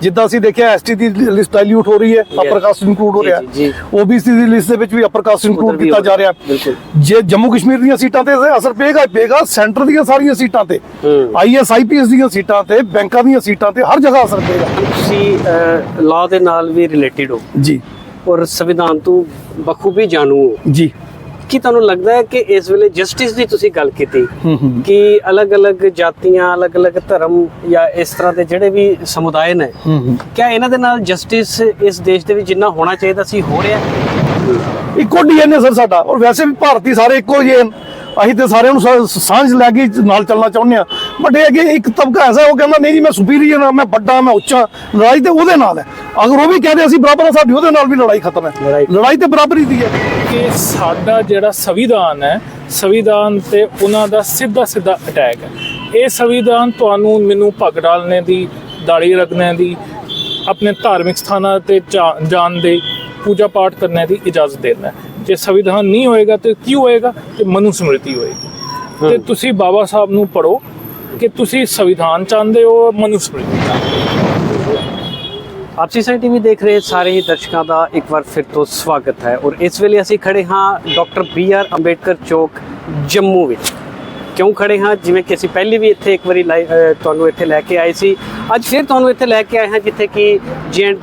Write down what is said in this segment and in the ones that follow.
ਜਿੱਦਾਂ ਅਸੀਂ ਦੇਖਿਆ ਐਸਟੀ ਦੀ ਲਿਸਟ ਡਾਈਲਿਊਟ ਹੋ ਰਹੀ ਹੈ ਅਪਰ ਕਾਸਟ ਇਨਕਲੂਡ ਹੋ ਰਿਹਾ। ਓਬੀਸੀ ਦੀ ਲਿਸਟ ਦੇ ਵਿੱਚ ਵੀ ਅਪਰ ਕਾਸਟ ਇਨਕਲੂਡ ਕੀਤਾ ਜਾ ਰਿਹਾ। ਜੇ ਜੰਮੂ ਕਸ਼ਮੀਰ ਦੀਆਂ ਸੀਟਾਂ ਤੇ ਅਸਰ ਪਏਗਾ ਪਏਗਾ ਸੈਂਟਰ ਦੀਆਂ ਸਾਰੀਆਂ ਸੀਟਾਂ ਤੇ। ਆਈਐਸ ਆਈਪੀਐਸ ਦੀਆਂ ਸੀਟਾਂ ਤੇ ਬੈਂਕਾਂ ਦੀਆਂ ਸੀਟਾਂ ਤੇ ਹਰ ਜਗ੍ਹਾ ਅਸਰ ਪਏਗਾ। ਤੁਸੀਂ ਲਾਅ ਦੇ ਨਾਲ ਵੀ ਰਿਲੇਟਡ ਹੋ। ਜੀ। ਔਰ ਸੰਵਿਧਾਨ ਤੋਂ ਬਖੂਬੀ ਜਾਣੂ ਹੋ। ਜੀ। ਕੀ ਤੁਹਾਨੂੰ ਲੱਗਦਾ ਹੈ ਕਿ ਇਸ ਵੇਲੇ ਜਸਟਿਸ ਦੀ ਤੁਸੀਂ ਗੱਲ ਕੀਤੀ ਕਿ ਅਲੱਗ-ਅਲੱਗ ਜਾਤੀਆਂ ਅਲੱਗ-ਅਲੱਗ ਧਰਮ ਜਾਂ ਇਸ ਤਰ੍ਹਾਂ ਦੇ ਜਿਹੜੇ ਵੀ ਸਮੁਦਾਇ ਨੇ ਕਿਆ ਇਹਨਾਂ ਦੇ ਨਾਲ ਜਸਟਿਸ ਇਸ ਦੇਸ਼ ਦੇ ਵਿੱਚ ਜਿੰਨਾ ਹੋਣਾ ਚਾਹੀਦਾ ਸੀ ਹੋ ਰਿਹਾ ਇੱਕੋ ਡੀਐਨਏ ਸਰ ਸਾਡਾ ਔਰ ਵੈਸੇ ਵੀ ਭਾਰਤੀ ਸਾਰੇ ਇੱਕੋ ਜਿਹੇ ਹਨ। ਅਸੀਂ ਤੇ ਸਾਰਿਆਂ ਨੂੰ ਸਾਂਝ ਲੈ ਕੇ ਨਾਲ ਚੱਲਣਾ ਚਾਹੁੰਦੇ ਆ ਬਟ ਇਹ ਕਿ ਇੱਕ ਤਬਕਾ ਐਸਾ ਉਹ ਕਹਿੰਦਾ ਨਹੀਂ ਜੀ ਮੈਂ ਸੁਪੀਰੀਅਰ ਹਾਂ ਮੈਂ ਵੱਡਾ ਮੈਂ ਉੱਚਾ ਲੜਾਈ ਤੇ ਉਹਦੇ ਨਾਲ ਹੈ। ਅਗਰ ਉਹ ਵੀ ਕਹਿੰਦੇ ਅਸੀਂ ਬਰਾਬਰ ਹਾਂ ਸਾਡੀ ਉਹਦੇ ਨਾਲ ਵੀ ਲੜਾਈ ਖਤਮ ਹੈ। ਲੜਾਈ- ਤੇ ਬਰਾਬਰੀ ਦੀ ਹੈ। ਕਿ ਸਾਡਾ ਜਿਹੜਾ ਸੰਵਿਧਾਨ ਹੈ ਸੰਵਿਧਾਨ ਤੇ ਉਹਨਾਂ ਦਾ ਸਿੱਧਾ ਸਿੱਧਾ ਅਟੈਕ ਹੈ। ਇਹ ਸੰਵਿਧਾਨ ਤੁਹਾਨੂੰ ਮੈਨੂੰ ਪੱਗ ਡਾਲਣੇ ਦੀ ਦਾੜੀ ਰੱਖਣੇ ਦੀ ਆਪਣੇ ਧਾਰਮਿਕ ਸਥਾਨਾਂ ਤੇ ਜਾਣ ਦੇ ਪੂਜਾ ਪਾਠ ਕਰਨੇ ਦੀ ਇਜਾਜ਼ਤ ਦਿੰਦਾ ਹੈ। ਜੇ ਸੰਵਿਧਾਨ ਨਹੀਂ ਹੋਏਗਾ ਤੇ ਕੀ ਹੋਏਗਾ? ਤੇ ਮਨੁ ਸਮ੍ਰਿਤੀ ਹੋਏਗੀ। ਤੇ ਤੁਸੀਂ ਬਾਬਾ ਸਾਹਿਬ ਨੂੰ ਪੜੋ ਕਿ ਤੁਸੀਂ ਸੰਵਿਧਾਨ ਚਾਹੁੰਦੇ ਹੋ ਮਨੁ ਆਪਸੀ ਸਾਈ ਟੀਵੀ ਦੇਖ ਰਹੇ ਸਾਰੇ ਹੀ ਦਰਸ਼ਕਾਂ ਦਾ ਇੱਕ ਵਾਰ ਫਿਰ ਤੋਂ ਸਵਾਗਤ ਹੈ ਔਰ ਇਸ ਵੇਲੇ ਅਸੀਂ ਖੜੇ ਹਾਂ doctor B R Ambedkar Chowk, Jammu ਵਿੱਚ। ਕਿਉਂ ਖੜੇ ਹਾਂ? ਜਿਵੇਂ ਕਿ ਅਸੀਂ ਪਹਿਲੀ ਵੀ ਇੱਥੇ ਇੱਕ ਵਾਰੀ ਲਾਈ- ਤੁਹਾਨੂੰ ਇੱਥੇ ਲੈ ਕੇ ਆਏ ਸੀ। ਅੱਜ ਫਿਰ ਤੁਹਾਨੂੰ ਇੱਥੇ ਲੈ ਕੇ ਆਏ ਹਾਂ ਜਿੱਥੇ ਕਿ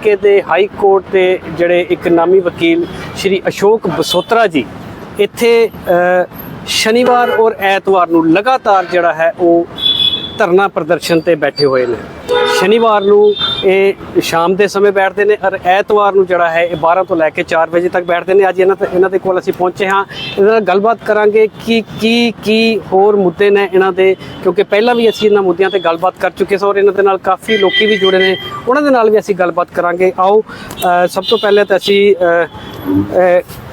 ਕੇ ਦੇ ਹਾਈ ਕੋਰਟ ਦੇ ਜਿਹੜੇ ਇੱਕ ਨਾਮੀ ਵਕੀਲ ਸ਼੍ਰੀ ਅਸ਼ੋਕ ਬਸੋਤਰਾ ਜੀ ਇੱਥੇ ਸ਼ਨੀਵਾਰ ਔਰ ਐਤਵਾਰ ਨੂੰ ਲਗਾਤਾਰ ਜਿਹੜਾ ਹੈ ਉਹ ਧਰਨਾ ਪ੍ਰਦਰਸ਼ਨ ਤੇ ਬੈਠੇ ਹੋਏ ਨੇ। ਸ਼ਨੀਵਾਰ ਨੂੰ ਇਹ ਸ਼ਾਮ ਦੇ ਸਮੇਂ ਬੈਠਦੇ ਨੇ ਔਰ ਐਤਵਾਰ ਨੂੰ ਜਿਹੜਾ ਹੈ ਇਹ 12 ਤੋਂ ਲੈ ਕੇ 4 ਵਜੇ ਤੱਕ ਬੈਠਦੇ ਨੇ। ਅੱਜ ਇਹਨਾਂ ਤੇ ਇਹਨਾਂ ਦੇ ਕੋਲ ਅਸੀਂ ਪਹੁੰਚੇ ਹਾਂ। ਇਹਨਾਂ ਨਾਲ ਗੱਲਬਾਤ ਕਰਾਂਗੇ ਕਿ ਕੀ ਕੀ ਹੋਰ ਮੁੱਦੇ ਨੇ ਇਹਨਾਂ ਦੇ ਕਿਉਂਕਿ ਪਹਿਲਾਂ ਵੀ ਅਸੀਂ ਇਹਨਾਂ ਮੁੱਦਿਆਂ ਤੇ ਗੱਲਬਾਤ ਕਰ ਚੁੱਕੇ ਸਾਂ ਔਰ ਇਹਨਾਂ ਦੇ ਨਾਲ ਕਾਫੀ ਲੋਕੀ ਵੀ ਜੁੜੇ ਨੇ। ਉਹਨਾਂ ਦੇ ਨਾਲ ਵੀ ਅਸੀਂ ਗੱਲਬਾਤ ਕਰਾਂਗੇ। ਆਓ ਸਭ ਤੋਂ ਪਹਿਲੇ ਤਾਂ ਅਸੀਂ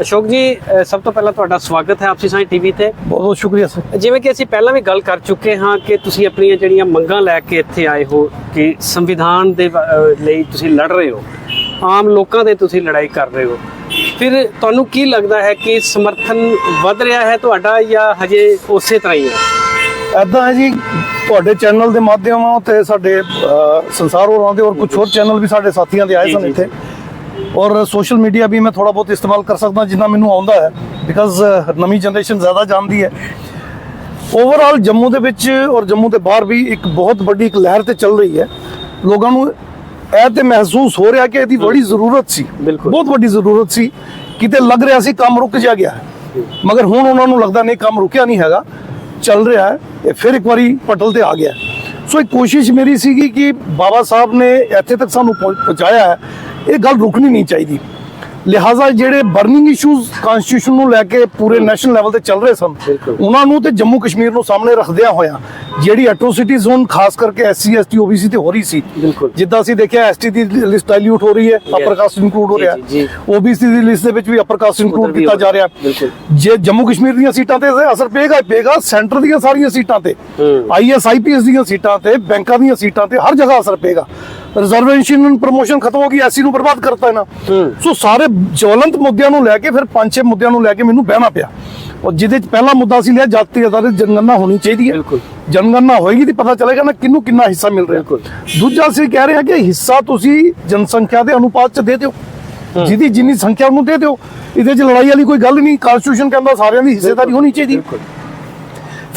ਅਸ਼ੋਕ ਜੀ ਸਭ ਤੋਂ ਪਹਿਲਾਂ ਤੁਹਾਡਾ ਸਵਾਗਤ ਹੈ ਆਪਸੀ ਸਾਈ ਟੀਵੀ ਤੇ। ਬਹੁਤ ਬਹੁਤ ਸ਼ੁਕਰੀਆ ਸਰ। ਜਿਵੇਂ ਕਿ ਅਸੀਂ ਪਹਿਲਾਂ ਵੀ ਗੱਲ ਕਰ ਚੁੱਕੇ ਹਾਂ ਕਿ ਤੁਸੀਂ ਆਪਣੀਆਂ ਜਿਹੜੀਆਂ ਮੰਗਾਂ ਲੈ ਕੇ ਇੱਥੇ ਆਏ ਹੋ ਕਿ ਸੰਵਿਧਾਨ ਦੇ ਲਈ ਤੁਸੀਂ ਲੜ ਰਹੇ ਹੋ ਆਮ ਲੋਕਾਂ ਦੇ ਤੁਸੀਂ ਲੜਾਈ ਕਰ ਰਹੇ ਹੋ। ਫਿਰ ਤੁਹਾਨੂੰ ਕੀ ਲੱਗਦਾ ਹੈ ਕਿ ਸਮਰਥਨ ਵਧ ਰਿਹਾ ਹੈ ਤੁਹਾਡਾ ਜਾਂ ਹਜੇ ਉਸੇ ਤਰ੍ਹਾਂ ਹੀ ਹੈ? ਐਦਾਂ ਹੈ ਜੀ ਤੁਹਾਡੇ ਚੈਨਲ ਦੇ ਮਾਧਿਅਮਾਂ ਤੇ ਸਾਡੇ ਸੰਸਾਰ ਹੋਰਾਂ ਦੇ ਔਰ ਕੁਝ ਹੋਰ ਚੈਨਲ ਵੀ ਸਾਡੇ ਸਾਥੀਆਂ ਦੇ ਆਏ ਸਨ ਇੱਥੇ। ਔਰ ਸੋਸ਼ਲ ਮੀਡੀਆ ਵੀ ਮੈਂ ਥੋੜਾ ਬਹੁਤ ਇਸਤੇਮਾਲ ਕਰ ਸਕਦਾ ਜਿੰਨਾ ਮੈਨੂੰ ਆਉਂਦਾ ਹੈ ਬਿਕਾਜ਼ ਨਵੀਂ ਜਨਰੇਸ਼ਨ ਜ਼ਿਆਦਾ ਜਾਣਦੀ ਹੈ। ਓਵਰਆਲ ਜੰਮੂ ਦੇ ਵਿੱਚ ਔਰ ਜੰਮੂ ਦੇ ਬਾਹਰ ਵੀ ਇੱਕ ਬਹੁਤ ਵੱਡੀ ਇੱਕ ਲਹਿਰ ਤੇ ਚੱਲ ਰਹੀ ਹੈ। ਲੋਕਾਂ ਨੂੰ ਇਹ ਤੇ ਮਹਿਸੂਸ ਹੋ ਰਿਹਾ ਕਿ ਇਹਦੀ ਬੜੀ ਜ਼ਰੂਰਤ ਸੀ। ਬਹੁਤ ਵੱਡੀ ਜ਼ਰੂਰਤ ਸੀ। ਕਿਤੇ ਲੱਗ ਰਿਹਾ ਸੀ ਕੰਮ ਰੁਕ ਜਾ ਗਿਆ। ਮਗਰ ਹੁਣ ਉਹਨਾਂ ਨੂੰ ਲੱਗਦਾ ਨਹੀਂ ਕੰਮ ਰੁਕਿਆ ਨਹੀਂ ਹੈਗਾ। ਚੱਲ ਰਿਹਾ ਹੈ। ਇਹ ਫਿਰ ਇੱਕ ਵਾਰੀ ਪਟਲ ਤੇ ਆ ਗਿਆ। ਸੋ ਇੱਕ ਕੋਸ਼ਿਸ਼ ਮੇਰੀ ਸੀਗੀ ਕਿ ਬਾਬਾ ਸਾਹਿਬ ਨੇ ਇੱਥੇ ਤੱਕ ਸਾਨੂੰ ਪਹੁੰ- ਪਹੁੰਚਾਇਆ ਹੈ। ਇਹ ਗੱਲ ਰੁਕਣੀ ਨਹੀਂ ਚਾਹੀਦੀ। ਲਿਹਾਜ਼ਾ ਜਿਹੜੇ ਬਰਨਿੰਗ ਇਸ਼ੂਜ਼ ਕਨਸਟੀਟਿਊਸ਼ਨ ਨੂੰ ਲੈ ਕੇ ਪੂਰੇ ਨੈਸ਼ਨਲ ਲੈਵਲ ਤੇ ਚੱਲ ਰਹੇ ਸਨ। ਉਹਨਾਂ ਨੂੰ ਤੇ ਜੰਮੂ ਕਸ਼ਮੀਰ ਨੂੰ ਸਾਹਮਣੇ ਰੱਖਦਿਆਂ ਹੋਇਆਂ ਜਿਹੜੀ ਐਟਰੋਸਿਟੀਜ਼ ਹੁਣ ਖਾਸ ਕਰਕੇ ਐਸਸੀ ਐਸਟੀ ਓਬੀਸੀ ਤੇ ਹੋ ਰਹੀ ਸੀ। ਜਿੱਦਾਂ ਅਸੀਂ ਦੇਖਿਆ ਐਸਟੀ ਦੀ ਲਿਸਟ ਡਾਈਲਿਊਟ ਹੋ ਰਹੀ ਹੈ ਅਪਰ ਕਾਸਟ ਇਨਕਲੂਡ ਹੋ ਰਿਹਾ। ਓਬੀਸੀ ਦੀ ਲਿਸਟ ਦੇ ਵਿੱਚ ਵੀ ਅਪਰ ਕਾਸਟ ਇਨਕਲੂਡ ਕੀਤਾ ਜਾ ਰਿਹਾ। ਜੇ ਜੰਮੂ ਕਸ਼ਮੀਰ ਦੀਆਂ ਸੀਟਾਂ ਤੇ ਅਸਰ ਪਏਗਾ ਪਏਗਾ ਸੈਂਟਰ ਦੀਆਂ ਸਾਰੀਆਂ ਸੀਟਾਂ ਤੇ। ਆਈਐਸ ਆਈਪੀਐਸ ਦੀਆਂ ਸੀਟਾਂ ਤੇ ਬੈਂਕਾਂ ਦੀਆਂ ਸੀਟਾਂ ਤੇ ਹਰ ਜਗ੍ਹਾ ਅਸਰ ਪਏਗਾ ਰਿਜ਼ਰਵੇਸ਼ਨ ਪ੍ਰੋਮੋਸ਼ਨ ਖਤਮ ਹੋ ਗਈ ਐਸੀ ਨੂੰ ਬਰਬਾਦ ਕਰਤਾ ਇਹਨਾਂ। ਹੂੰ। ਸੋ ਸਾਰੇ ਜਵਲੰਤ ਮੁੱਦਿਆਂ ਨੂੰ ਲੈ ਕੇ ਫਿਰ ਪੰਜ ਛੇ ਮੁੱਦਿਆਂ ਨੂੰ ਲੈ ਕੇ ਮੈਨੂੰ ਬਹਿਣਾ ਪਿਆ। ਔਰ ਜਿਹਦੇ ਚ ਪਹਿਲਾ ਮੁੱਦਾ ਸੀ ਲਿਆ ਜਾਤੀ ਅਦਾਲਤ ਜਨਗਣਨਾ ਹੋਣੀ ਚਾਹੀਦੀ ਹੈ। ਬਿਲਕੁਲ। ਜਨਗਣਨਾ ਹੋਏਗੀ ਤੇ ਪਤਾ ਚੱਲੇਗਾ ਨਾ ਕਿਹਨੂੰ ਕਿੰਨਾ ਹਿੱਸਾ ਮਿਲ ਰਿਹਾ। ਦੂਜਾ ਅਸੀਂ ਕਹਿ ਰਹੇ ਹਾਂ ਕਿ ਹਿੱਸਾ ਤੁਸੀਂ ਜਨਸੰਖਿਆ ਦੇ ਅਨੁਪਾਤ ਚ ਦੇ ਦਿਓ। ਜਿਹਦੀ ਜਿੰਨੀ ਸੰਖਿਆ ਉਹਨੂੰ ਦੇ ਦਿਓ। ਇਹਦੇ ਚ ਲੜਾਈ ਵਾਲੀ ਕੋਈ ਗੱਲ ਨਹੀਂ। ਕਾਨਸਟੀਟਿਊਸ਼ਨ ਕਹਿੰਦਾ ਸਾਰਿਆਂ ਦੀ ਹਿੱਸੇਦਾਰੀ ਹੋਣੀ ਚਾਹੀਦੀ। ਬਿਲਕੁਲ।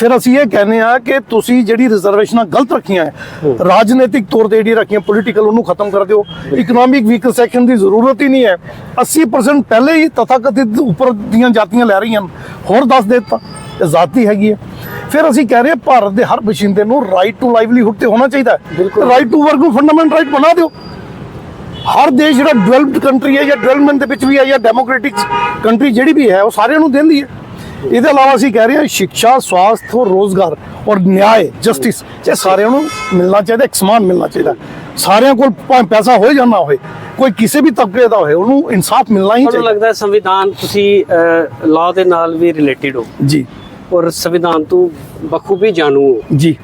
ਫਿਰ ਅਸੀਂ ਇਹ ਕਹਿੰਦੇ ਆ ਕਿ ਤੁਸੀਂ ਜਿਹੜੀ ਰਿਜ਼ਰਵੇਸ਼ਨਾਂ ਗਲਤ ਰੱਖੀਆਂ ਹੈ ਰਾਜਨੀਤਿਕ ਤੌਰ ਤੇ ਜਿਹੜੀ ਰੱਖੀਆਂ ਪੋਲੀਟੀਕਲ ਉਹਨੂੰ ਖਤਮ ਕਰ ਦਿਓ। ਇਕਨੋਮਿਕ ਵੀਕਰ ਸੈਕਸ਼ਨ ਦੀ ਜ਼ਰੂਰਤ ਹੀ ਨਹੀਂ ਹੈ। 80% ਪਹਿਲੇ ਹੀ ਤਥਾਕਥਿਤ ਉੱਪਰ ਦੀਆਂ ਜਾਤੀਆਂ ਲੈ ਰਹੀਆਂ ਹਨ। ਹੋਰ ਦੱਸ ਦੇ ਦਿੱਤਾ ਇਹ ਜ਼ਾਤੀ ਹੈਗੀ ਹੈ। ਫਿਰ ਅਸੀਂ ਕਹਿ ਰਹੇ ਹਾਂ ਭਾਰਤ ਦੇ ਹਰ ਬਸ਼ਿੰਦੇ ਨੂੰ ਰਾਈਟ ਟੂ ਲਾਈਵਲੀਹੁੱਡ ਤੇ ਹੋਣਾ ਚਾਹੀਦਾ। ਰਾਈਟ ਟੂ ਵਰਕ ਨੂੰ ਫੰਡਾਮੈਂਟਲ ਰਾਈਟ ਬਣਾ ਦਿਓ। ਹਰ ਦੇਸ਼ ਜਿਹੜਾ ਡਿਵੈਲਪਡ ਕੰਟਰੀ ਹੈ ਜਾਂ ਡਿਵੈਲਪਮੈਂਟ ਦੇ ਵਿੱਚ ਵੀ ਹੈ ਜਾਂ ਡੈਮੋਕ੍ਰੈਟਿਕ ਕੰਟਰੀ ਜਿਹੜੀ ਵੀ ਹੈ ਉਹ ਸਾਰਿਆਂ ਨੂੰ ਦਿੰਦੀ ਹੈ। ਇਹਦੇ ਇਲਾਵਾ ਅਸੀਂ ਕਹਿ ਰਹੇ ਹਾਂ ਸਿੱਖਿਆ ਸਵਾਸਥ ਔਰ ਰੋਜ਼ਗਾਰ ਔਰ ਨਿਆਂ ਜਸਟਿਸ ਇਹ ਸਾਰਿਆਂ ਨੂੰ ਮਿਲਣਾ ਚਾਹੀਦਾ ਇੱਕ ਸਮਾਨ ਮਿਲਣਾ ਚਾਹੀਦਾ। ਸਾਰਿਆਂ ਕੋਲ ਭਾਵੇਂ ਪੈਸਾ ਹੋਏ ਜਾਂ ਨਾ ਹੋਏ ਕੋਈ ਕਿਸੇ ਵੀ ਤਬਕੇ ਦਾ ਹੋਏ ਉਹਨੂੰ ਇਨਸਾਫ ਮਿਲਣਾ ਹੀ ਚਾਹੀਦਾ। ਲੱਗਦਾ ਸੰਵਿਧਾਨ ਤੁਸੀਂ ਲਾਅ ਦੇ ਨਾਲ ਵੀ ਰਿਲੇਟਡ ਹੋ? ਜੀ। ਔਰ ਸੰਵਿਧਾਨ ਤੋਂ ਬਖੂਬੀ ਜਾਣੂ ਹੋ? ਜੀ।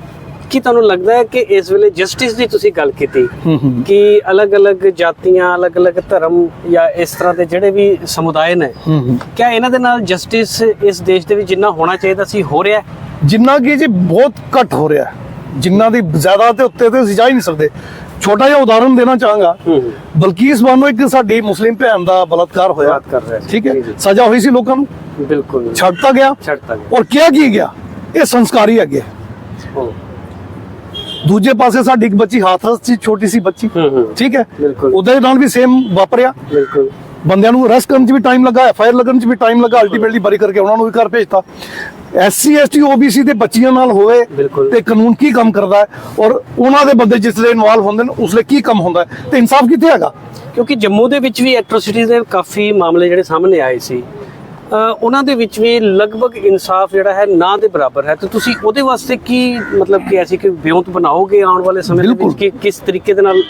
ਕੀ ਤੁਹਾਨੂੰ ਲੱਗਦਾ ਹੈ ਕਿ ਇਸ ਵੇਲੇ ਜਸਟਿਸ ਦੀ ਤੁਸੀਂ ਗੱਲ ਕੀਤੀ ਕਿ ਅਲੱਗ-ਅਲੱਗ ਜਾਤੀਆਂ ਅਲੱਗ-ਅਲੱਗ ਧਰਮ ਜਾਂ ਇਸ ਤਰ੍ਹਾਂ ਦੇ ਜਿਹੜੇ ਵੀ ਸਮੁਦਾਇ ਨੇ ਕਿਆ ਇਹਨਾਂ ਦੇ ਨਾਲ ਜਸਟਿਸ ਇਸ ਦੇਸ਼ ਦੇ ਵਿੱਚ ਜਿੰਨਾ ਹੋਣਾ ਚਾਹੀਦਾ ਸੀ ਹੋ ਰਿਹਾ? ਜਿੰਨਾ ਕਿ ਜੀ ਬਹੁਤ ਘੱਟ ਹੋ ਰਿਹਾ। ਜਿੰਨਾ ਦੀ ਜ਼ਿਆਦਾ ਤੇ ਉੱਤੇ ਤੇ ਅਸੀਂ ਜਾ ਹੀ ਨਹੀਂ ਸਕਦੇ। ਛੋਟਾ ਜਿਹਾ ਉਦਾਹਰਨ ਦੇਣਾ ਚਾਹਾਂਗਾ। ਬਲਕੀਸ ਬਾਨੋ ਇੱਕ ਸਾਡੀ ਮੁਸਲਿਮ ਭੈਣ ਦਾ ਬਲਾਤਕਾਰ ਹੋਇਆ। ਠੀਕ ਹੈ। ਸਜ਼ਾ ਹੋਈ ਸੀ ਲੋਕਾਂ ਨੂੰ? ਬਿਲਕੁਲ। ਛੱਡਤਾ ਗਿਆ। ਛੱਡਤਾ ਗਿਆ। ਔਰ ਕਿਹਾ ਕੀ ਗਿਆ? ਇਹ ਸੰਸਕਾਰੀ ਅੱਗੇ ਦੂਜੇ ਪਾਸੇ ਸਾਡੀ ਇੱਕ ਬੱਚੀ ਹਾਥਰਸ ਸੀ ਛੋਟੀ ਸੀ ਬੱਚੀ। ਠੀਕ ਹੈ। ਉਹਦੇ ਨਾਲ ਵੀ ਸੇਮ ਵਾਪਰਿਆ। ਬਿਲਕੁਲ। ਬੰਦਿਆਂ ਨੂੰ ਅਰੈਸਟ ਕਰਨ 'ਚ ਵੀ ਟਾਈਮ ਲੱਗਾ ਆਰ ਲੱਗਣ 'ਚ ਵੀ ਟਾਈਮ ਲੱਗਾ ਅਲਟੀਮੇਟਲੀ ਬਰੀ ਕਰਕੇ ਉਹਨਾਂ ਨੂੰ ਵੀ ਘਰ ਭੇਜਤਾ। ਐਸਸੀ ਐਸਟੀ ਓਬੀਸੀ ਦੇ ਬੱਚਿਆਂ ਨਾਲ ਹੋਵੇ। ਤੇ ਕਾਨੂੰਨ ਕੀ ਕੰਮ ਕਰਦਾ ਹੈ ਔਰ ਉਹਨਾਂ ਦੇ ਬੰਦੇ ਜਿਸ ਲਈ ਇਨਵੋਲਵ ਹੁੰਦੇ ਨੇ ਉਸ ਲਈ ਕੀ ਕੰਮ ਹੁੰਦਾ ਹੈ? ਤੇ ਇਨਸਾਫ ਕਿੱਥੇ ਹੈਗਾ? ਕਿਉਂਕਿ ਜੰਮੂ ਦੇ ਵਿੱਚ ਵੀ ਐਟਰੋਸਿਟੀਜ਼ ਦੇ ਕਾਫੀ ਮਾਮਲੇ ਜਿਹੜੇ ਸਾਹਮਣੇ ਆਏ ਸੀ। ਉਹਨਾਂ ਦੇ ਵਿੱਚ ਵੀ ਲਗਭਗ ਇਨਸਾਫ ਜਿਹੜਾ ਹੈ ਨਾ ਦੇ ਬਰਾਬਰ ਹੈ। ਤੇ ਤੁਸੀਂ ਉਹਦੇ ਵਾਸਤੇ ਕੀ ਮਤਲਬ ਕਿ ਐਸੀ ਕਿ ਵਿਉਂਤ ਬਣਾਓਗੇ ਆਉਣ ਵਾਲੇ ਸਮੇਂ ਦੇ ਵਿੱਚ। ਕਿ ਕਿਸ ਤਰੀਕੇ ਦੇ ਨਾਲ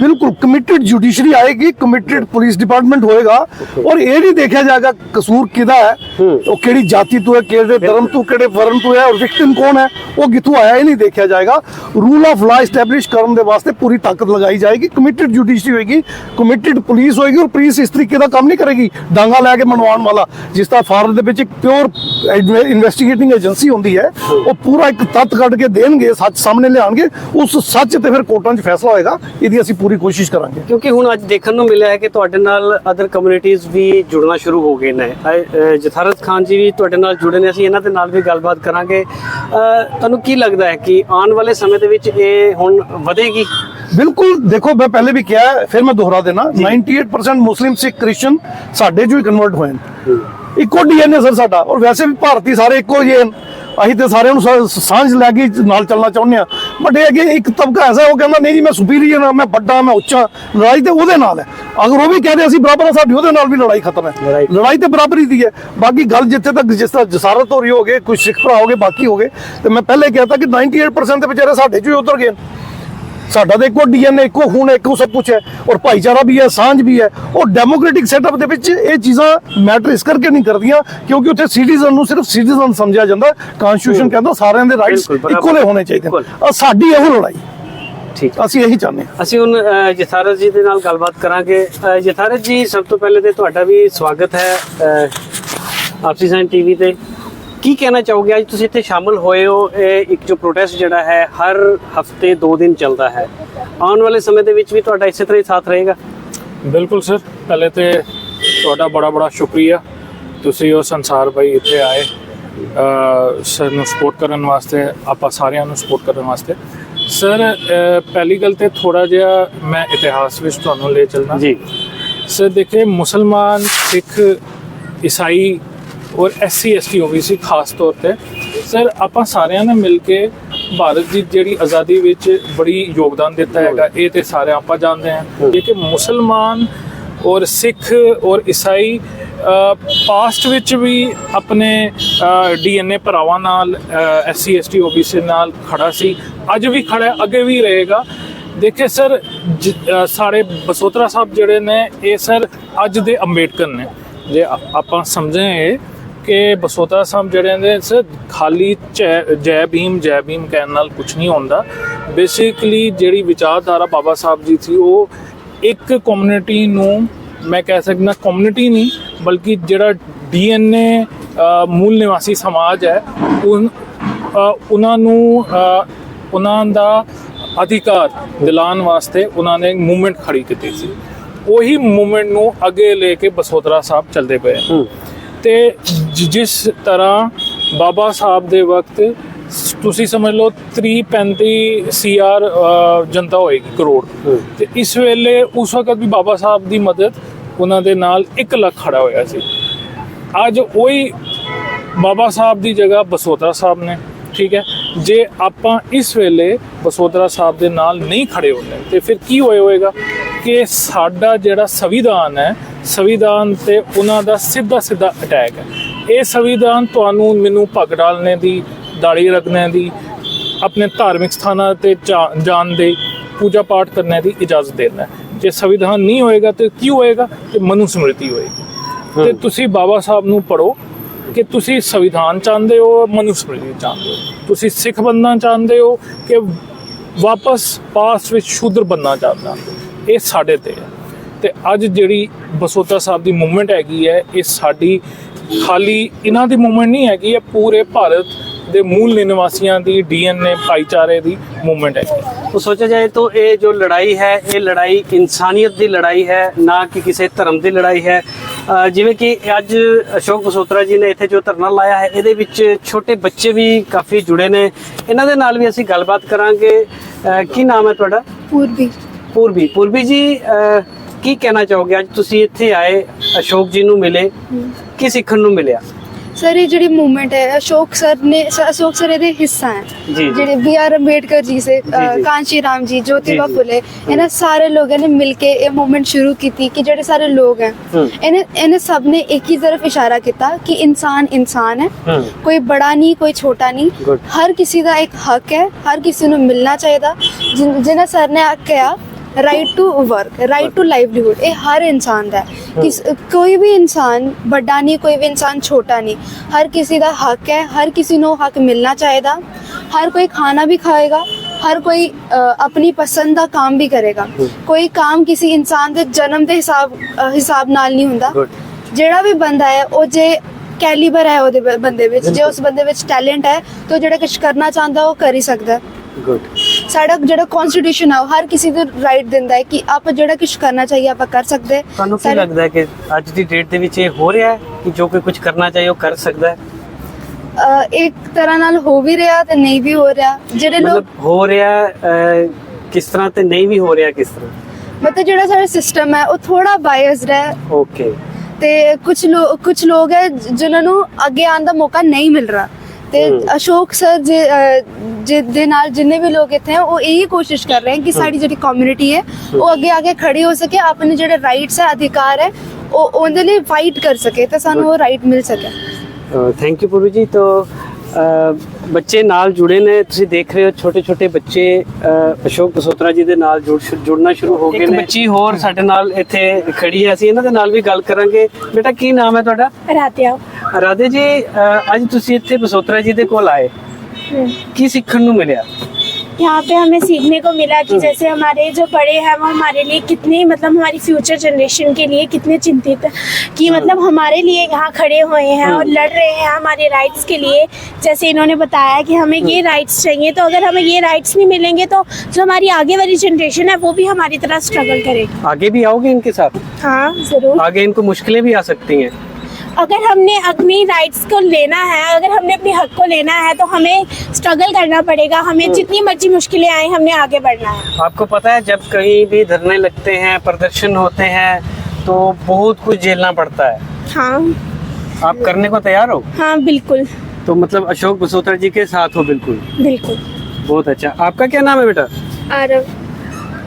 ਬਿਲਕੁਲ ਕਮਿਟਡ ਜੁਡੀਸ਼ਰੀ ਆਏਗੀ ਕਮਿਟਡ ਪੁਲਿਸ ਡਿਪਾਰਟਮੈਂਟ ਹੋਏਗਾ। ਔਰ ਇਹ ਨਹੀਂ ਦੇਖਿਆ ਜਾਏਗਾ ਕਸੂਰ ਕਿਹਦਾ ਹੈ ਹੂੰ। ਉਹ ਕਿਹੜੀ ਜਾਤੀ ਤੋਂ ਹੈ ਕਿਹੜੇ ਧਰਮ ਤੋਂ ਕਿਹੜੇ ਵਰਨ ਤੋਂ ਹੈ ਔਰ ਵਿਕਟਿਮ ਕੌਣ ਹੈ ਉਹ ਕਿੱਥੋਂ ਆਇਆ ਇਹ ਨਹੀਂ ਦੇਖਿਆ ਜਾਏਗਾ। ਰੂਲ ਆਫ ਲਾ ਐਸਟੈਬਲਿਸ਼ ਕਰਨ ਦੇ ਵਾਸਤੇ ਪੂਰੀ ਤਾਕਤ ਲਗਾਈ ਜਾਏਗੀ ਕਮਿਟਡ ਜੁਡੀਸ਼ਰੀ ਹੋਏਗੀ ਕਮਿਟਡ ਪੁਲਿਸ ਹੋਏਗੀ ਔਰ ਪੁਲਿਸ ਇਸ ਤਰੀਕੇ ਦਾ ਕੰਮ ਨਹੀਂ ਕਰੇਗੀ ਡਾਂਗਾ ਲੈ ਕੇ ਮਨਵਾਉਣ ਵਾਲਾ ਜਿਸ ਤਰ੍ਹਾਂ ਫਾਰਮ ਦੇ ਵਿੱਚ ਪਿਓਰ ਇਨਵੈਸਟੀਗੇਟਿੰਗ ਏਜੰਸੀ ਹੁੰਦੀ ਹੈ ਉਹ ਪੂਰਾ ਇੱਕ ਤੱਤ ਕੱਢ ਕੇ ਦੇਣਗੇ ਸੱਚ ਸਾਹਮਣੇ ਲਿਆਣਗੇ ਉਸ ਸੱਚ ਤੇ ਫਿਰ ਕੋਰਟਾਂ 'ਚ ਫੈਸਲਾ ਹੋਏਗਾ ਇਹਦੀ ਅਸੀਂ ਪੂਰੀ ਕੋਸ਼ਿਸ਼ ਕਰਾਂਗੇ। ਕਿਉਂਕਿ ਹੁਣ ਅੱਜ ਦੇਖਣ ਨੂੰ ਮਿਲਿਆ ਹੈ ਕਿ ਤੁਹਾਡੇ ਨਾਲ ਅਦਰ ਕਮਿਊਨਿਟੀਜ਼ ਵੀ ਜੁੜਨਾ ਸ਼ੁਰੂ ਹੋ ਗਏ ਨੇ। ਜਥਾਰਤ ਖਾਨ ਜੀ ਵੀ ਤੁਹਾਡੇ ਨਾਲ ਜੁੜੇ ਨੇ ਅਸੀਂ ਇਹਨਾਂ ਦੇ ਨਾਲ ਵੀ ਗੱਲਬਾਤ ਕਰਾਂਗੇ। ਤੁਹਾਨੂੰ ਕੀ ਲੱਗਦਾ ਹੈ ਕਿ ਆਉਣ ਵਾਲੇ ਸਮੇਂ ਦੇ ਵਿੱਚ ਇਹ ਹੁਣ ਵਧੇਗੀ? ਬਿਲਕੁਲ ਦੇਖੋ ਮੈਂ ਪਹਿਲੇ ਵੀ ਕਿਹਾ ਫਿਰ ਮੈਂ ਦੁਹਰਾ ਦੇਣਾ। 98% ਮੁਸਲਿਮ ਸਿੱਖ ਕ੍ਰਿਸਚੀਅਨ ਸਾਡੇ ਚੋਂ ਹੀ ਕਨਵਰਟ ਹੋਏ ਨੇ। ਇੱਕੋ ਡੀਐਨਏ ਸਰ ਸਾਡਾ। ਔਰ ਵੈਸੇ ਵੀ ਭਾਰਤੀ ਸਾਰੇ ਇੱਕੋ ਜਿਹੇ ਨੇ ਅਸੀਂ ਤੇ ਸਾਰਿਆਂ ਨੂੰ ਸਾਂਝ ਲੈ ਕੇ ਨਾਲ ਚੱਲਣਾ ਚਾਹੁੰਦੇ ਆ ਬਟ ਇਹ ਅੱਗੇ ਇੱਕ ਤਬਕਾ ਐਸਾ ਉਹ ਕਹਿੰਦਾ ਨਹੀਂ ਜੀ ਮੈਂ ਸੁਪੀਰੀਅਰ ਹਾਂ ਮੈਂ ਵੱਡਾ ਮੈਂ ਉੱਚਾ ਲੜਾਈ ਤੇ ਉਹਦੇ ਨਾਲ ਹੈ। ਅਗਰ ਉਹ ਵੀ ਕਹਿੰਦੇ ਅਸੀਂ ਬਰਾਬਰ ਹਾਂ ਸਾਡੀ ਉਹਦੇ ਨਾਲ ਵੀ ਲੜਾਈ ਖਤਮ ਹੈ। ਲੜਾਈ- ਤੇ ਬਰਾਬਰੀ ਦੀ ਹੈ। ਬਾਕੀ ਗੱਲ ਜਿੱਥੇ ਤੱਕ ਜਿਸ ਤਰ੍ਹਾਂ ਜਸਾਰਤ ਹੋ ਰਹੀ ਹੋਗੇ ਕੁਝ ਸਿੱਖ ਭਰਾ ਹੋਗੇ ਬਾਕੀ ਹੋਗੇ ਤੇ ਮੈਂ ਪਹਿਲੇ ਕਹਿਤਾ ਕਿ 98% ਦੇ ਵਿਚਾਰੇ ਸਾਡੇ ਚੋਂ ਹੀ ਉਤਰ ਗਏ। ਸਾਡਾ ਤਾਂ ਇੱਕੋ ਡੀਐਨਏ ਇੱਕੋ ਖੂਨ ਹੈ, ਇੱਕੋ ਸਭ ਕੁਝ ਹੈ ਔਰ ਭਾਈਚਾਰਾ ਵੀ ਹੈ ਸਾਂਝ ਵੀ ਹੈ। ਉਹ ਡੈਮੋਕ੍ਰੈਟਿਕ ਸੈਟਅਪ ਦੇ ਵਿੱਚ ਇਹ ਚੀਜ਼ਾਂ ਮੈਟਰ ਇਸ ਕਰਕੇ ਨਹੀਂ ਕਰਦੀਆਂ ਕਿਉਂਕਿ ਉੱਥੇ ਸਿਟੀਜ਼ਨ ਨੂੰ ਸਿਰਫ ਸਿਟੀਜ਼ਨ ਸਮਝਿਆ ਜਾਂਦਾ। ਕਾਨਸਟੀਟਿਊਸ਼ਨ ਕਹਿੰਦਾ ਸਾਰਿਆਂ ਦੇ ਰਾਈਟਸ। ਇਕੁਅਲ ਹੋਣੇ ਚਾਹੀਦੇ। ਔਰ ਸਾਡੀ ਇਹੋ ਲੜਾਈ। ਠੀਕ। ਅਸੀਂ ਇਹੀ ਚਾਹੁੰਦੇ ਹਾਂ। ਅਸੀਂ ਹੁਣ ਜਥਾਰਤ ਜੀ ਦੇ ਨਾਲ ਗੱਲਬਾਤ ਕਰਾਂਗੇ। ਜਥਾਰਤ ਜੀ ਸਭ ਤੋਂ ਪਹਿਲੇ ਤੇ ਤੁਹਾਡਾ ਵੀ ਸਵਾਗਤ ਹੈ ਆਪਸੀ ਸਾਈਨ ਟੀਵੀ ਤੇ। ਕੀ ਕਹਿਣਾ ਚਾਹੋਗੇ? ਅੱਜ ਤੁਸੀਂ ਇੱਥੇ ਸ਼ਾਮਲ ਹੋਏ ਹੋ। ਇਹ ਇੱਕ ਜੋ ਪ੍ਰੋਟੈਸਟ ਜਿਹੜਾ ਹੈ ਹਰ ਹਫ਼ਤੇ 2 ਦਿਨ ਚੱਲਦਾ ਹੈ। ਆਉਣ ਵਾਲੇ ਸਮੇਂ ਦੇ ਵਿੱਚ ਵੀ ਤੁਹਾਡਾ ਇਸੇ ਤਰ੍ਹਾਂ ਹੀ ਸਾਥ ਰਹੇਗਾ? ਬਿਲਕੁਲ ਸਰ। ਪਹਿਲੇ ਤੇ ਤੁਹਾਡਾ ਬੜਾ ਬੜਾ ਸ਼ੁਕਰੀਆ। ਤੁਸੀਂ ਉਹ ਸੰਸਾਰ ਭਾਈ ਇੱਥੇ ਆਏ। ਅ, ਸਰ ਨੂੰ ਸਪੋਰਟ ਕਰਨ ਵਾਸਤੇ ਆਪਾਂ ਸਾਰਿਆਂ ਨੂੰ ਸਪੋਰਟ ਕਰਨ ਵਾਸਤੇ। ਸਰ ਪਹਿਲੀ ਗੱਲ ਤੇ ਥੋੜਾ ਜਿਹਾ ਮੈਂ ਇਤਿਹਾਸ ਵਿੱਚ ਤੁਹਾਨੂੰ ਲੈ ਚੱਲਣਾ ਜੀ। ਸਰ ਦੇਖੇ ਮੁਸਲਮਾਨ ਸਿੱਖ ਈਸਾਈ ਔਰ ਐਸਸੀ ਐਸਟੀ ਓਬੀਸੀ ਖਾਸ ਤੌਰ ਤੇ। ਸਰ ਆਪਾਂ ਸਾਰਿਆਂ ਨੇ ਮਿਲ ਕੇ ਭਾਰਤ ਦੀ ਜਿਹੜੀ ਆਜ਼ਾਦੀ ਵਿੱਚ ਬੜੀ ਯੋਗਦਾਨ ਦਿੱਤਾ ਹੈਗਾ, ਇਹ ਤੇ ਸਾਰੇ ਆਪਾਂ ਜਾਣਦੇ ਹਾਂ। ਇਹ ਕਿ ਮੁਸਲਮਾਨ ਔਰ ਸਿੱਖ ਔਰ ਈਸਾਈ ਪਾਸਟ ਵਿੱਚ ਵੀ ਆਪਣੇ ਡੀਐਨਏ ਭਰਾਵਾਂ ਨਾਲ ਐਸਸੀ ਐਸਟੀ ਓਬੀਸੀ ਨਾਲ ਖੜਾ ਸੀ। ਅੱਜ ਵੀ ਖੜਾ ਅੱਗੇ ਵੀ ਰਹੇਗਾ। ਦੇਖੇ ਸਰ ਜ- ਬਸੋਤਰਾ ਸਾਹਿਬ ਜਿਹੜੇ ਨੇ, ਇਹ ਸਰ ਅੱਜ ਦੇ ਅੰਬੇਡਕਰ ਨੇ। ਜੇ ਆ- ਆਪਾਂ ਸਮਝੇ ਕਿ ਬਸੋਤਰਾ ਸਾਹਿਬ ਜਿਹੜੇ ਨੇ ਸਰ ਖਾਲੀ ਜੈ ਭੀਮ ਜੈ ਭੀਮ ਕਹਿਣ ਨਾਲ ਕੁਝ ਨਹੀਂ ਹੁੰਦਾ। ਬੇਸਿਕਲੀ ਜਿਹੜੀ ਵਿਚਾਰਧਾਰਾ ਬਾਬਾ ਸਾਹਿਬ ਜੀ ਸੀ ਉਹ ਇੱਕ ਕਮਿਊਨਿਟੀ ਨੂੰ ਮੈਂ ਕਹਿ ਸਕਦਾ ਕਮਿਊਨਿਟੀ ਨਹੀਂ ਬਲਕਿ ਜਿਹੜਾ ਡੀਐਨਏ ਮੂਲ ਨਿਵਾਸੀ ਸਮਾਜ ਹੈ ਉਹਨਾਂ ਨੂੰ ਉਹਨਾਂ ਦਾ ਅਧਿਕਾਰ ਦਿਲਾਉਣ ਵਾਸਤੇ ਉਹਨਾਂ ਨੇ ਮੂਵਮੈਂਟ ਖੜੀ ਕੀਤੀ ਸੀ। ਉਹੀ ਮੂਵਮੈਂਟ ਨੂੰ ਅੱਗੇ ਲੈ ਕੇ ਬਸੋਤਰਾ ਸਾਹਿਬ ਚੱਲਦੇ ਪਏ। ਤੇ ਜਿਸ ਤਰ੍ਹਾਂ ਬਾਬਾ ਸਾਹਿਬ ਦੇ ਵਕਤ ਤੁਸੀਂ ਸਮਝ ਲਓ 30 35 ਸੀਆਰ ਜਨਤਾ ਹੋਏਗੀ ਕਰੋੜ। ਤੇ ਇਸ ਵੇਲੇ ਉਸ ਵਕਤ ਵੀ ਬਾਬਾ ਸਾਹਿਬ ਦੀ ਮਦਦ ਉਹਨਾਂ ਦੇ ਨਾਲ 1 ਲੱਖ ਖੜਾ ਹੋਇਆ ਸੀ। ਅੱਜ ਉਹੀ ਬਾਬਾ ਸਾਹਿਬ ਦੀ ਜਗ੍ਹਾ ਬਸੋਤਰਾ ਸਾਹਿਬ ਨੇ ਠੀਕ ਹੈ? ਜੇ ਆਪਾਂ ਇਸ ਵੇਲੇ ਬਸੋਤਰਾ ਸਾਹਿਬ ਦੇ ਨਾਲ ਨਹੀਂ ਖੜੇ ਹੁੰਦੇ ਤੇ ਫਿਰ ਕੀ ਹੋਏ ਹੋਏਗਾ ਕਿ ਸਾਡਾ ਜਿਹੜਾ ਸੰਵਿਧਾਨ ਹੈ ਸੰਵਿਧਾਨ ਤੇ ਉਹਨਾਂ ਦਾ ਸਿੱਧਾ ਸਿੱਧਾ ਅਟੈਕ ਹੈ। ਇਹ ਸੰਵਿਧਾਨ ਤੁਹਾਨੂੰ ਮੈਨੂੰ ਪੱਗ ਡਾਲਣੇ ਦੀ ਦਾੜੀ ਰੱਖਣੇ ਦੀ ਆਪਣੇ ਧਾਰਮਿਕ ਸਥਾਨਾਂ ਤੇ ਜਾਣ ਦੇ ਪੂਜਾ ਪਾਠ ਕਰਨੇ ਦੀ ਇਜਾਜ਼ਤ ਦਿੰਦਾ ਹੈ ਜੇ ਸੰਵਿਧਾਨ ਨਹੀਂ ਹੋਏਗਾ ਤੇ ਕੀ ਹੋਏਗਾ? ਤੇ ਮਨੂ ਸਮ੍ਰਿਤੀ ਹੋਏਗੀ। ਤੇ ਤੁਸੀਂ ਬਾਬਾ ਸਾਹਿਬ ਨੂੰ ਪੜੋ ਕਿ ਤੁਸੀਂ ਸੰਵਿਧਾਨ ਚਾਹੁੰਦੇ ਹੋ ਮਨੂ ਸਮ੍ਰਿਤੀ ਚਾਹੁੰਦੇ ਹੋ? ਤੁਸੀਂ ਸਿੱਖ ਬੰਦਨਾ ਚਾਹੁੰਦੇ ਹੋ ਕਿ ਵਾਪਸ ਪਾਸ ਵਿੱਚ ਸ਼ੂਦਰ ਬੰਨਣਾ ਚਾਹੁੰਦੇ ਇਹ ਸਾਡੇ ਤੇ ਹੈ। ਤੇ ਅੱਜ ਜਿਹੜੀ ਬਸੋਤਾ ਸਾਹਿਬ ਦੀ ਮੂਵਮੈਂਟ ਹੈਗੀ ਹੈ ਇਹ ਸਾਡੀ ਖਾਲੀ ਇਹਨਾਂ ਦੀ ਮੂਵਮੈਂਟ ਨਹੀਂ ਹੈਗੀ ਇਹ ਪੂਰੇ ਭਾਰਤ ਦੇ ਮੂਲ ਨਿਵਾਸੀਆਂ ਦੀ ਡੀਐਨਏ ਭਾਈਚਾਰੇ ਦੀ ਮੂਵਮੈਂਟ ਹੈ तो सोचा जाए तो ये जो लड़ाई है ये लड़ाई इंसानियत ਦੀ ਲੜਾਈ ਹੈ ਨਾ ਕਿ ਕਿਸੇ ਧਰਮ ਦੀ ਲੜਾਈ ਹੈ ਅ, ਜਿਵੇਂ ਕਿ ਅੱਜ ਅਸ਼ੋਕ ਬਸੋਤਰਾ ਜੀ ਨੇ ਇੱਥੇ ਜੋ ਧਰਨਾ ਲਾਇਆ ਹੈ ਇਹਦੇ ਵਿੱਚ ਛੋਟੇ ਬੱਚੇ ਵੀ ਕਾਫੀ ਜੁੜੇ ਨੇ ਇਹਨਾਂ ਦੇ ਨਾਲ ਵੀ ਅਸੀਂ ਗੱਲਬਾਤ ਕਰਾਂਗੇ ਅ, ਕੀ ਨਾਮ ਹੈ ਤੁਹਾਡਾ ਪੂਰਬੀ ਪੂਰਬੀ ਪੂਰਬੀ ਜੀ ਅ, ਕੀ ਕਹਿਣਾ ਚਾਹੋਗੇ ਅੱਜ ਤੁਸੀਂ ਇੱਥੇ ਆਏ ਅਸ਼ੋਕ ਜੀ ਨੂੰ ਮਿਲੇ ਕੀ ਸਿੱਖਣ ਨੂੰ ਮਿਲਿਆ ਸਰ ਇਹ ਜਿਹੜੀ ਮੂਵਮੈਂਟ ਹੈ ਅਸ਼ੋਕ ਸਰ ਨੇ ਅਸ਼ੋਕ ਸਰ ਇਹਦੇ ਹਿੱਸਾ ਹੈ। ਜਿਹੜੇ ਬੀ ਆਰ ਅੰਬੇਡਕਰ ਜੀ ਸੇ। ਕਾਂਸ਼ੀ ਰਾਮ ਜੀ ਜੋਤੀਬਾ। ਫੁਲੇ ਇਹਨਾਂ ਸਾਰੇ ਲੋਕਾਂ ਨੇ ਮਿਲ ਕੇ ਇਹ ਮੂਵਮੈਂਟ ਸ਼ੁਰੂ ਕੀਤੀ ਕਿ ਜਿਹੜੇ ਸਾਰੇ ਲੋਕ ਹੈ। ਇਹਨੇ ਇਹਨੇ ਸਭ ਨੇ ਇੱਕ ਹੀ ਤਰਫ ਇਸ਼ਾਰਾ ਕੀਤਾ ਕਿ ਇਨਸਾਨ ਇਨਸਾਨ ਹੈ ਕੋਈ ਬੜਾ ਨਹੀਂ ਕੋਈ ਛੋਟਾ ਨਹੀਂ. ਹਰ ਕਿਸੇ ਦਾ ਇੱਕ ਹੱਕ ਹੈ ਹਰ ਕਿਸੇ ਨੂੰ ਮਿਲਣਾ ਚਾਹੀਦਾ ਜਿਹਨਾਂ ਸਰ ਨੇ ਆ ਕਿਹਾ right to work right to livelihood ਇਹ ਹਰ ਇਨਸਾਨ ਦਾ ਹੈ। ਕੋਈ ਵੀ ਇਨਸਾਨ ਵੱਡਾ ਨਹੀਂ ਕੋਈ ਵੀ ਇਨਸਾਨ ਛੋਟਾ ਨਹੀਂ। ਹਰ ਕਿਸੇ ਦਾ ਹੱਕ ਹੈ ਹਰ ਕਿਸੇ ਨੂੰ ਹੱਕ ਮਿਲਣਾ ਚਾਹੀਦਾ। ਹਰ ਕੋਈ ਖਾਣਾ ਵੀ ਖਾਏਗਾ ਹਰ ਕੋਈ ਆਪਣੀ ਪਸੰਦ ਦਾ ਕੰਮ ਵੀ ਕਰੇਗਾ। ਕੋਈ ਕੰਮ ਕਿਸੇ ਇਨਸਾਨ ਦੇ ਜਨਮ ਦੇ ਹਿਸਾਬ ਹਿਸਾਬ ਨਾਲ ਨਹੀਂ ਹੁੰਦਾ। ਜਿਹੜਾ ਵੀ ਬੰਦਾ ਹੈ ਉਹ ਜੇ ਕੈਲੀਬਰ ਹੈ ਉਹਦੇ ਬੰਦੇ ਵਿੱਚ ਜੇ ਉਸ ਬੰਦੇ ਵਿੱਚ ਟੈਲੈਂਟ ਹੈ ਤਾਂ ਜਿਹੜਾ ਕੁਝ ਕਰਨਾ ਚਾਹੁੰਦਾ ਉਹ ਕਰ ਹੀ ਸਕਦਾ। ਗੁੱਡ ਸਾਡਾ ਜਿਹੜਾ ਕਨਸਟੀਟਿਊਸ਼ਨ ਉਹ ਹਰ ਕਿਸੇ ਦੇ ਰਾਈਟ ਦਿੰਦਾ ਹੈ ਕਿ ਆਪਾਂ ਜਿਹੜਾ ਕੁਝ ਕਰਨਾ ਚਾਹੀਏ ਆਪਾਂ ਕਰ ਸਕਦੇ ਹਾਂ। ਤੁਹਾਨੂੰ ਕੀ ਸਾਰੇ- ਲੱਗਦਾ ਹੈ ਕਿ ਅੱਜ ਦੀ ਡੇਟ ਦੇ ਵਿੱਚ ਇਹ ਹੋ ਰਿਹਾ ਹੈ ਕਿ ਜੋ ਕੋਈ ਕੁਝ ਕਰਨਾ ਚਾਹੇ ਉਹ ਕਰ ਸਕਦਾ ਹੈ? ਅ, ਇੱਕ ਤਰ੍ਹਾਂ ਨਾਲ ਹੋ ਵੀ ਰਿਹਾ ਤੇ ਨਹੀਂ ਵੀ ਹੋ ਰਿਹਾ। ਜਿਹੜੇ ਲੋਕ ਮਤਲਬ ਹੋ ਰਿਹਾ ਹੈ, ਅਹ, ਕਿਸ ਤਰ੍ਹਾਂ ਤੇ ਨਹੀਂ ਵੀ ਹੋ ਰਿਹਾ ਕਿਸ ਤਰ੍ਹਾਂ? ਮਤਲਬ ਜਿਹੜਾ ਸਾਡਾ ਸਿਸਟਮ ਹੈ ਉਹ ਥੋੜਾ ਬਾਇਸਡ ਹੈ। ਓਕੇ ਤੇ ਕੁਝ ਲੋਕ ਕੁਝ ਲੋਕ ਹੈ ਜ- ਜਿਨ੍ਹਾਂ ਨੂੰ ਅੱਗੇ ਆਉਣ ਦਾ ਮੌਕਾ ਨਹੀਂ ਮਿਲ ਰਿਹਾ। ਤੇ। ਅਸ਼ੋਕ ਸਰ ਜੇ ਜਿਹਦੇ ਨਾਲ ਜਿੰਨੇ ਵੀ ਲੋਕ ਇੱਥੇ ਹੈ ਉਹ ਇਹੀ ਕੋਸ਼ਿਸ਼ ਕਰ ਰਹੇ ਹਨ ਕਿ ਸਾਡੀ ਜਿਹੜੀ ਕਮਿਊਨਿਟੀ ਹੈ ਉਹ ਅੱਗੇ ਆ ਕੇ ਖੜੀ ਹੋ ਸਕੇ ਆਪਣੇ ਜਿਹੜੇ ਰਾਈਟਸ ਹੈ ਅਧਿਕਾਰ ਹੈ ਉਹ ਉਹਦੇ ਲਈ ਫਾਈਟ ਕਰ ਸਕੇ ਤੇ ਸਾਨੂੰ ਉਹ ਰਾਈਟ ਮਿਲ ਸਕੇ। ਥੈਂਕ ਯੂ ਪੂਰਵੀ ਜੀ ਤੋ ਬੱਚੇ ਨਾਲ ਜੁੜੇ ਨੇ ਤੁਸੀਂ ਦੇਖ ਰਹੇ ਹੋ ਛੋਟੇ ਛੋਟੇ ਬੱਚੇ ਅਸ਼ੋਕ ਬਸੋਤਰਾ ਜੀ ਦੇ ਨਾਲ ਜੁੜ ਜੁੜਨਾ ਸ਼ੁਰੂ ਹੋ ਗਏ ਨੇ। ਇੱਕ ਬੱਚੀ ਹੋਰ ਸਾਡੇ ਨਾਲ ਇੱਥੇ ਖੜੀ ਹੈ ਅਸੀਂ ਇਹਨਾਂ ਦੇ ਨਾਲ ਵੀ ਗੱਲ ਕਰਾਂਗੇ। ਬੇਟਾ ਕੀ ਨਾਮ ਹੈ ਤੁਹਾਡਾ? ਰਾਤਿਆ ਰਾਧੇ ਜੀ ਅਹ, ਅੱਜ ਤੁਸੀਂ ਇੱਥੇ ਬਸੋਤਰਾ ਜੀ ਦੇ ਕੋਲ ਆਏ ਕੀ ਸਿੱਖਣ ਨੂੰ ਮਿਲਿਆ यहाँ पे हमें सीखने को मिला कि जैसे हमारे जो बड़े हैं वो हमारे लिए कितने मतलब हमारी फ्यूचर जनरेशन के लिए कितने चिंतित कि मतलब हमारे लिए यहाँ खड़े हुए हैं और लड़ रहे हैं हमारे राइट्स के लिए जैसे इन्होंने बताया कि हमें ये राइट्स चाहिए तो अगर हमें ये राइट्स नहीं मिलेंगे तो जो हमारी आगे वाली जनरेशन है वो भी हमारी तरह स्ट्रगल करेगी आगे भी आओगे इनके साथ हाँ ज़रूर आगे इनको मुश्किलें भी आ सकती हैं अगर हमने अपनी राइट्स को लेना है अगर हमने अपने हक को लेना है तो हमें स्ट्रगल करना पड़ेगा। हमें जितनी मर्ज़ी मुश्किलें आए हमने आगे बढ़ना है। आपको पता है जब कहीं भी धरने लगते हैं प्रदर्शन होते हैं तो बहुत कुछ झेलना पड़ता है। हाँ। आप करने को तैयार हो? हाँ बिल्कुल। तो मतलब अशोक बसोत्रा जी के साथ हो बिल्कुल? बिल्कुल। बहुत अच्छा। आपका क्या नाम है बेटा? और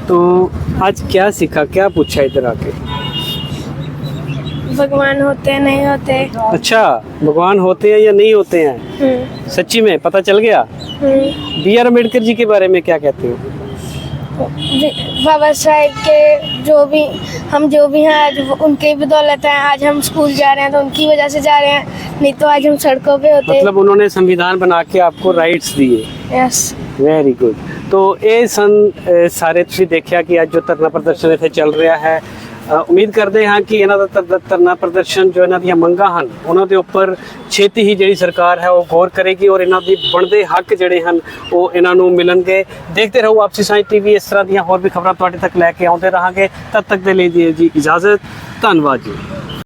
तो आज क्या सीखा क्या पूछा इधर आके? भगवान होते हैं नहीं होते अच्छा भगवान होते हैं या नहीं होते हैं हम्म, सच्ची में पता चल गया हम्म। बी आर अम्बेडकर जी के बारे में क्या कहते हो बाबा साहेब के जो भी हम जो भी हैं आज वो उनके बदौलत हैं आज हम स्कूल जा रहे हैं तो उनकी वजह से जा रहे हैं नहीं तो आज हम सड़कों पे होते मतलब उन्होंने संविधान बना के आपको राइट्स दिए यस ਵੈਰੀ ਗੁੱਡ ਤੋ ਇਹ ਸਨ ਅਹ, ਸਾਰੇ ਤੁਸੀਂ ਦੇਖਿਆ ਕਿ ਅੱਜ ਜੋ ਧਰਨਾ ਪ੍ਰਦਰਸ਼ਨ ਇੱਥੇ ਚੱਲ ਰਿਹਾ ਹੈ ਅਹ, ਉਮੀਦ ਕਰਦੇ ਹਾਂ ਕਿ ਇਹਨਾਂ ਦਾ ਧਰ- ਧਰਨਾ ਪ੍ਰਦਰਸ਼ਨ ਜੋ ਇਹਨਾਂ ਦੀਆਂ ਮੰਗਾਂ ਹਨ, ਉਹਨਾਂ ਦੇ ਉੱਪਰ ਛੇਤੀ ਹੀ ਜਿਹੜੀ ਸਰਕਾਰ ਹੈ ਉਹ ਗੌਰ ਕਰੇਗੀ ਔਰ ਇਹਨਾਂ ਦੀ ਬਣਦੇ ਹੱਕ ਜਿਹੜੇ ਹਨ ਉਹ ਇਹਨਾਂ ਨੂੰ ਮਿਲਣਗੇ। ਦੇਖਦੇ ਰਹੋ ਆਪਸੀ ਸਾਂਝ ਟੀਵੀ, ਇਸ ਤਰ੍ਹਾਂ ਦੀਆਂ ਹੋਰ ਵੀ ਖਬਰਾਂ ਤੁਹਾਡੇ ਤੱਕ ਲੈ ਕੇ ਆਉਂਦੇ ਰਹਾਂਗੇ। ਤਦ ਤੱਕ ਦੇ ਲਈ ਜੀ ਜੀ ਇਜਾਜ਼ਤ। ਧੰਨਵਾਦ ਜੀ।